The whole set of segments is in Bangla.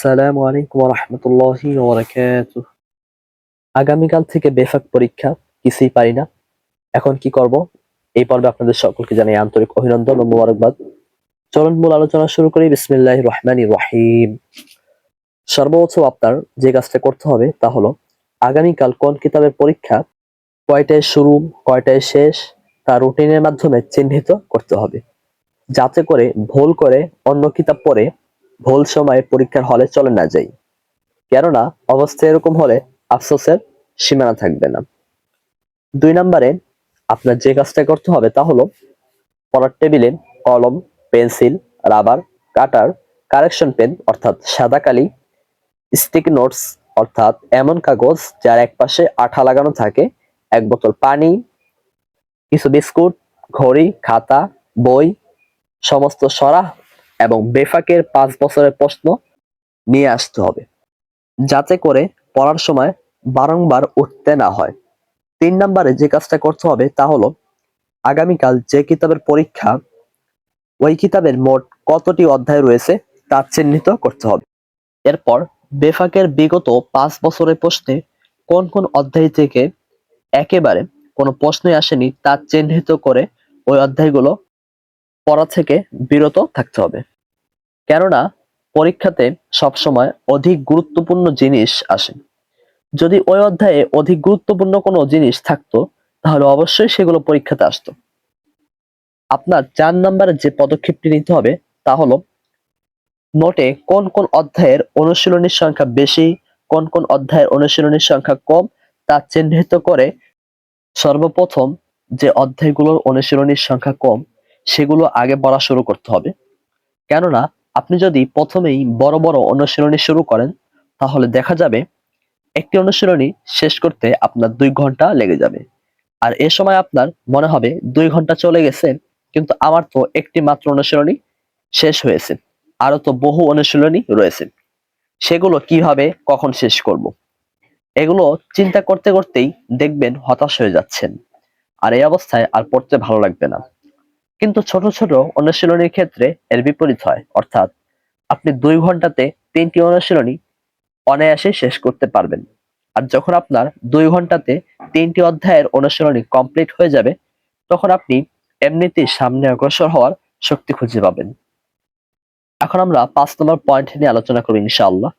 আসসালামু আলাইকুম রহমতুল্লাহি আগামীকাল থেকে বেফাক পরীক্ষা, কিছুই পারি না। এখন কি করব? এই পর্বে আপনাদের সকলকে জানাই আন্তরিক অভিনন্দন ও মোবারকবাদ। চলুন মূল আলোচনা শুরু করি। বিসমিল্লাহ রহমানি রহিম। সর্বোচ্চ আপনার যে কাজটা করতে হবে তা হলো, আগামীকাল কোন কিতাবের পরীক্ষা, কয়টায় শুরু, কয়টায় শেষ, তা রুটিনের মাধ্যমে চিহ্নিত করতে হবে। যাতে করে ভুল করে অন্য কিতাব পড়ে ভুল সময়ে পরীক্ষার হলে চলে না যাই। কেননা, অবস্থা এরকম হলে আফসোসের সীমানা থাকবে না। দুই নম্বরে, আপনার যে কাজটা করতে হবে তা হলো, পড়ার টেবিলে কলম, pencil, rubber, cutter, correction pen, অর্থাৎ সাদা কালি, স্টিক নোটস, অর্থাৎ এমন কাগজ যার এক পাশে আঠা লাগানো থাকে, এক বোতল পানি, কিছু বিস্কুট, ঘড়ি, খাতা, বই, সমস্ত সরাহ এবং বেফাকের পাঁচ বছরের প্রশ্ন নিয়ে আসতে হবে, যাতে করে পড়ার সময় বারংবার উঠতে না হয়। তিন নম্বরে যে কাজটা করতে হবে তা হলো, আগামীকাল যে কিতাবের পরীক্ষা, ওই কিতাবের মোট কতটি অধ্যায় রয়েছে তা চিহ্নিত করতে হবে। এরপর বেফাকের বিগত পাঁচ বছরের প্রশ্নে কোন কোন অধ্যায় থেকে একেবারে কোনো প্রশ্নই আসেনি তা চিহ্নিত করে ওই অধ্যায়গুলো পড়া থেকে বিরত থাকতে হবে। কেননা পরীক্ষাতে সবসময় অধিক গুরুত্বপূর্ণ জিনিস আসে। যদি ওই অধ্যায়ে অধিক গুরুত্বপূর্ণ কোনো জিনিস থাকতো, তাহলে অবশ্যই সেগুলো পরীক্ষাতে আসতো। আপনার চার নম্বরে যে পদক্ষেপটি নিতে হবে, তা হলো নোটে কোন কোন অধ্যায়ের অনুশীলনীর সংখ্যা বেশি, কোন কোন অধ্যায়ের অনুশীলনীর সংখ্যা কম, তা চিহ্নিত করে সর্বপ্রথম যে অধ্যায়গুলোর অনুশীলনীর সংখ্যা কম, সেগুলো আগে পড়া শুরু করতে হবে। কেননা আপনি যদি প্রথমেই বড় বড় অনুশীলনী শুরু করেন, তাহলে দেখা যাবে একটি অনুশীলনী শেষ করতে আপনার দুই ঘণ্টা লেগে যাবে। আর এ সময় আপনার মনে হবে দুই ঘণ্টা চলে গেছে, কিন্তু আমার তো একটি মাত্র অনুশীলনী শেষ হয়েছে আরও তো বহু অনুশীলনী রয়েছে। সেগুলো কীভাবে, কখন শেষ করব। এগুলো চিন্তা করতে করতেই দেখবেন হতাশ হয়ে যাচ্ছেন, আর এই অবস্থায় আর পড়তে ভালো লাগবে না। কিন্তু ছোট ছোট অনুশীলনীর ক্ষেত্রে এর বিপরীত হয়, অর্থাৎ আপনি দুই ঘন্টাতে তিনটি অনুশীলনী অনায়াসে শেষ করতে পারবেন। আর যখন আপনার দুই ঘন্টাতে তিনটি অধ্যায়ের অনুশীলনী কমপ্লিট হয়ে যাবে, তখন আপনি এমনিতেই সামনে অগ্রসর হওয়ার শক্তি খুঁজে পাবেন। এখন আমরা পাঁচ নম্বর পয়েন্ট নিয়ে আলোচনা করব ইনশাআল্লাহ।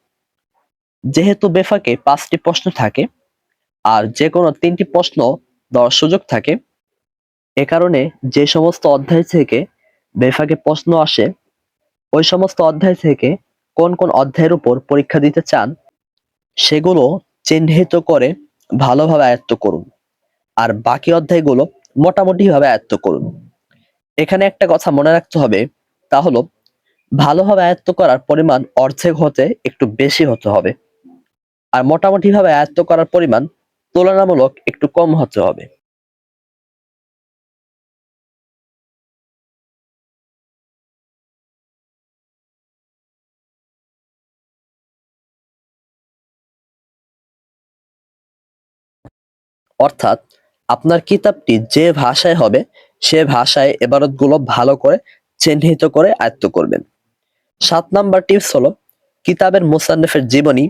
যেহেতু বেফাকে পাঁচটি প্রশ্ন থাকে, আর যে কোনো তিনটি প্রশ্ন দেওয়ার সুযোগ থাকে, এ কারণে যে সমস্ত অধ্যায় থেকে বেফাকে প্রশ্ন আসে ওই সমস্ত অধ্যায় থেকে কোন কোন অধ্যায়ের উপর পরীক্ষা দিতে চান, সেগুলো চিহ্নিত করে ভালোভাবে আয়ত্ত করুন। আর বাকি অধ্যায়গুলো মোটামুটি ভাবে আয়ত্ত করুন। এখানে একটা কথা মনে রাখতে হবে, তা হলো ভালোভাবে আয়ত্ত করার পরিমাণ অর্ধেক হতে একটু বেশি হতে হবে। আর মোটামুটি ভাবে আয়ত্ত করার পরিমাণ তুলনামূলক একটু কম হতে হবে। অর্থাৎ আপনার কিতাবটি যে ভাষায় হবে, সে ভাষায় এবারতগুলো ভালো করে চিহ্নিত করে আয়ত্ত করবেন। সাত নাম্বার টিপস হলো, কিতাবের মুসান্নফের জীবনী,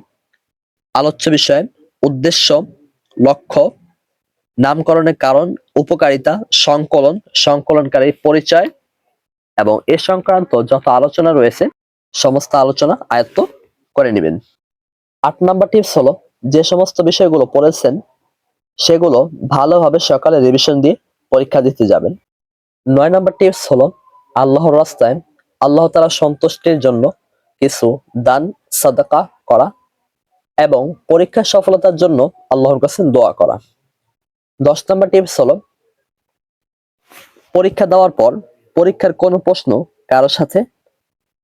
আলোচ্য বিষয়, উদ্দেশ্য, লক্ষ্য, নামকরণের কারণ, উপকারিতা, সংকলন সংকলনকারীর পরিচয় এবং এ সংক্রান্ত যত আলোচনা রয়েছে, সমস্ত আলোচনা আয়ত্ত করে নেবেন। আট নাম্বার টিপস হলো, যে সমস্ত বিষয়গুলো পড়েছেন সেগুলো ভালোভাবে সকালে রিভিশন দিয়ে পরীক্ষা দিতে যাবেন। নয় নম্বর টিপস হলো আল্লাহর রাস্তায় আল্লাহ তালা সন্তুষ্টির জন্য কিছু দান, সাদাকা করা এবং পরীক্ষার সফলতার জন্য আল্লাহর কাছে দোয়া করা। দশ নম্বর টিপস হলো পরীক্ষা দেওয়ার পর পরীক্ষার কোনো প্রশ্ন কারও সাথে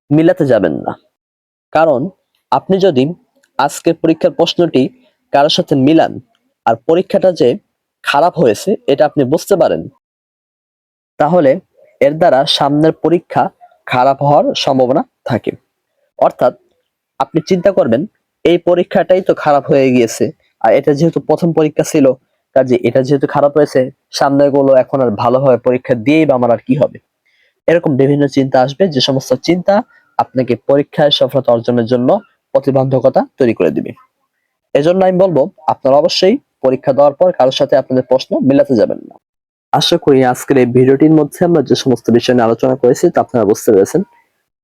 মিলাতে যাবেন না। কারণ আপনি যদি আজকের পরীক্ষার প্রশ্নটি কারোর সাথে মিলান আর পরীক্ষাটা যে খারাপ হয়েছে, এটা আপনি বুঝতে পারেন। তাহলে এর দ্বারা সামনের পরীক্ষা খারাপ হওয়ার সম্ভাবনা থাকে। অর্থাৎ আপনি চিন্তা করবেন, এই পরীক্ষাটাই তো খারাপ হয়ে গিয়েছে, আর এটা যেহেতু প্রথম পরীক্ষা ছিল, কাজে এটা যেহেতু খারাপ হয়েছে সামনেরগুলো এখন আর ভালোভাবে পরীক্ষা দিয়েই বা আমার আর কি হবে? এরকম বিভিন্ন চিন্তা আসবে, যে সমস্ত চিন্তা আপনাকে পরীক্ষায় সফলতা অর্জনের জন্য প্রতিবন্ধকতা তৈরি করে দিবে। এজন্য আমি বলব, আপনারা অবশ্যই পরীক্ষা দেওয়ার পর কারোর সাথে আপনাদের প্রশ্ন মিলাতে যাবেন না। আশা করি আজকের এই ভিডিওটির মধ্যে আমরা যে সমস্ত বিষয় নিয়ে আলোচনা করেছি তা আপনারা বুঝতে পেরেছেন।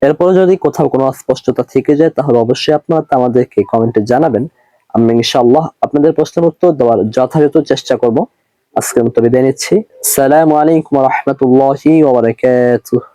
এরপরে যদি কোথাও কোনো অস্পষ্টতা থেকে যায়, তাহলে অবশ্যই আপনারা তা আমাদেরকে কমেন্টে জানাবেন। আমি ইনশাআল্লাহ আপনাদের প্রশ্নের উত্তর দেওয়ার যথাযথ চেষ্টা করব। আজকের মতো বিদায় নিচ্ছি। সালামু আলাইকুম রহমতুল্লাহি ওয়া বারাকাতুহু।